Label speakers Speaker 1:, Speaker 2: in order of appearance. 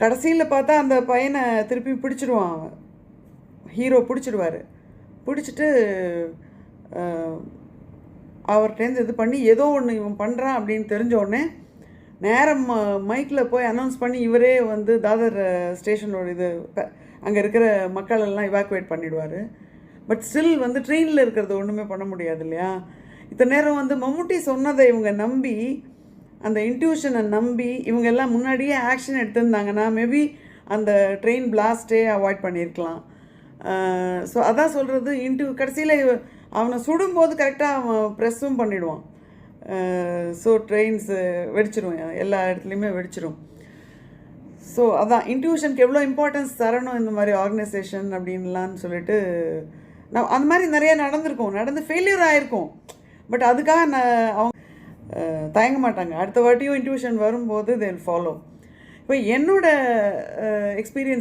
Speaker 1: கடைசியில் பார்த்தா அந்த பையனை திருப்பி பிடிச்சிடுவான் அவன். ஹீரோ பிடிச்சிடுவார் பிடிச்சிட்டு அவர்கிட்டேருந்து இது பண்ணி ஏதோ ஒன்று இவன் பண்ணுறான் அப்படின்னு தெரிஞ்சோடனே நேரம் மைக்கில் போய் அனௌன்ஸ் பண்ணி இவரே வந்து தாதர் ஸ்டேஷனோட இது அங்கே இருக்கிற மக்கள் எல்லாம் இவாக்குவேட் பண்ணிடுவார். பட் ஸ்டில் வந்து ட்ரெயினில் இருக்கிறது ஒன்றுமே பண்ண முடியாது இல்லையா? இத்தனை நேரம் வந்து மம்முட்டி சொன்னதை இவங்க நம்பி அந்த இன்ட்யூஷனை நம்பி இவங்க எல்லாம் முன்னாடியே ஆக்ஷன் எடுத்திருந்தாங்கன்னா மேபி அந்த ட்ரெயின் பிளாஸ்டே அவாய்ட் பண்ணியிருக்கலாம் ஸோ அதான் சொல்கிறது இன்ட்டு கடைசியில் அவனை சுடும்போது கரெக்டாக அவன் ப்ரெஸ்ஸும் பண்ணிவிடுவான் ஸோ ட்ரெயின்ஸு வெடிச்சிரும் எல்லா இடத்துலையுமே வெடிச்சிரும். ஸோ அதான் இன்ட்யூஷனுக்கு எவ்வளோ இம்பார்ட்டன்ஸ் தரணும் இந்த மாதிரி ஆர்கனைசேஷன் அப்படின்லான்னு சொல்லிட்டு நான் அந்த மாதிரி நிறைய நடந்திருக்கும். நடந்து ஃபெயிலியர் ஆகிருக்கும் பட் அதுக்காக நான் அவங்க தயங்க மாட்டாங்க. அடுத்த வாட்டியும் இன்ட்யூஷன் வரும்போது தென் ஃபாலோ இப்போ என்னோட எக்ஸ்பீரியன்ஸ்